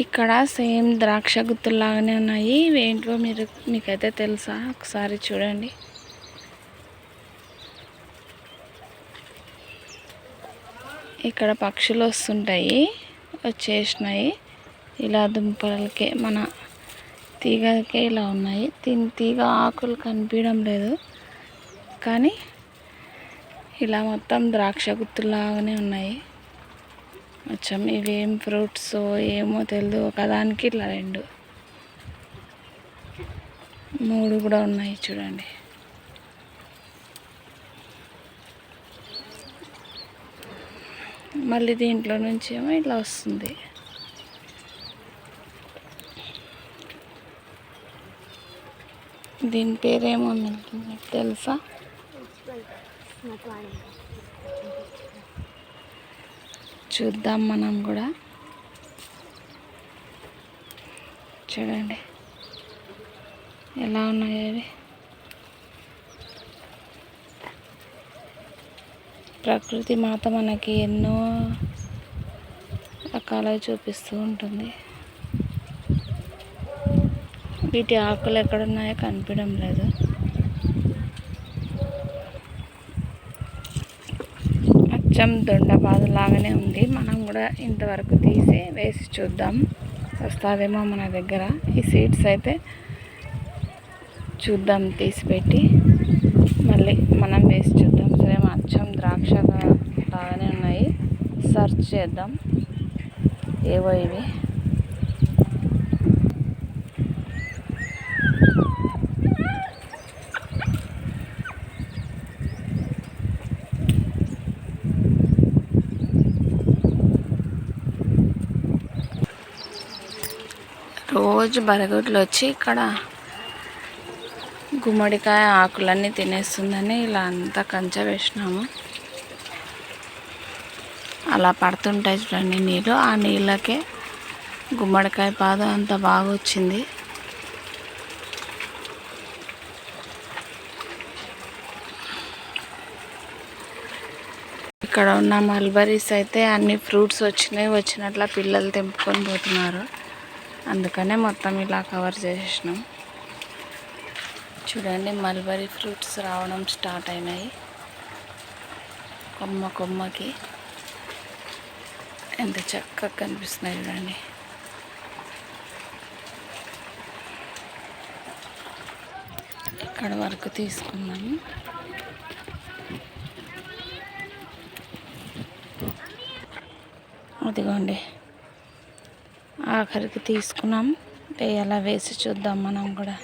ఇక్కడ సేమ్ ద్రాక్ష గుత్తుల్లాగానే ఉన్నాయి. ఇవి ఏంటో మీరు మీకైతే తెలుసా? ఒకసారి చూడండి. ఇక్కడ పక్షులు వస్తుంటాయి. వచ్చేసినాయి. ఇలా దుంపలకే మన తీగలకే ఇలా ఉన్నాయి. దీని తీగ ఆకులు కనిపించడం లేదు. కానీ ఇలా మొత్తం ద్రాక్ష గుత్తులాగానే ఉన్నాయి. అచ్చం. ఇవేం ఫ్రూట్స్ ఏమో తెలియదు ఒకదానికి ఇట్లా రెండు. మూడు కూడా ఉన్నాయి చూడండి. మళ్ళీ దీంట్లో నుంచి ఏమో ఇట్లా వస్తుంది. దీని పేరేమో మీకు తెలుసా? చూద్దాం మనం కూడా. చూడండి. ఎలా ఉన్నాయి అవి? ప్రకృతి మాత మనకి ఎన్నో రకాలవి చూపిస్తూ ఉంటుంది. వీటి ఆకులు ఎక్కడున్నాయో కనిపించడం లేదు. అచ్చం దొండపాదు లాగానే ఉంది. మనం కూడా ఇంతవరకు తీసి వేసి చూద్దాం. వస్తుందేమో మన దగ్గర. ఈ సీడ్స్ అయితే చూద్దాం తీసి పెట్టి మళ్ళీ మనం వేసి చూద్దాం. సరే అచ్చం ద్రాక్ష లాగానే ఉన్నాయి. సర్చ్ చేద్దాం. ఏవో ఇవి. రోజు బరగొడ్లు వచ్చి ఇక్కడ గుమ్మడికాయ ఆకులన్నీ తినేస్తుందని ఇలా అంతా కంచె వేసినాము. అలా పడుతుంటాయి చూడండి నీళ్ళు ఆ నీళ్ళకే గుమ్మడికాయ పాదం అంత బాగా వచ్చింది. ఇక్కడ ఉన్న మల్బరీస్ అయితే అన్ని ఫ్రూట్స్ వచ్చినాయి. వచ్చినట్ల పిల్లలు తెంపుకొని పోతున్నారు. అందుకనే మొత్తం ఇలా కవర్ చేసేసినాం. చూడండి మల్బరీ ఫ్రూట్స్ రావడం స్టార్ట్ అయినాయి. కొమ్మ కొమ్మకి. ఎంత చక్కగా కనిపిస్తున్నాయి చూడండి. ఇక్కడ వరకు తీసుకున్నాము అదిగోండి. ఆఖరికి తీసుకున్నాం. ఎలా వేసి చూద్దాం మనం కూడా.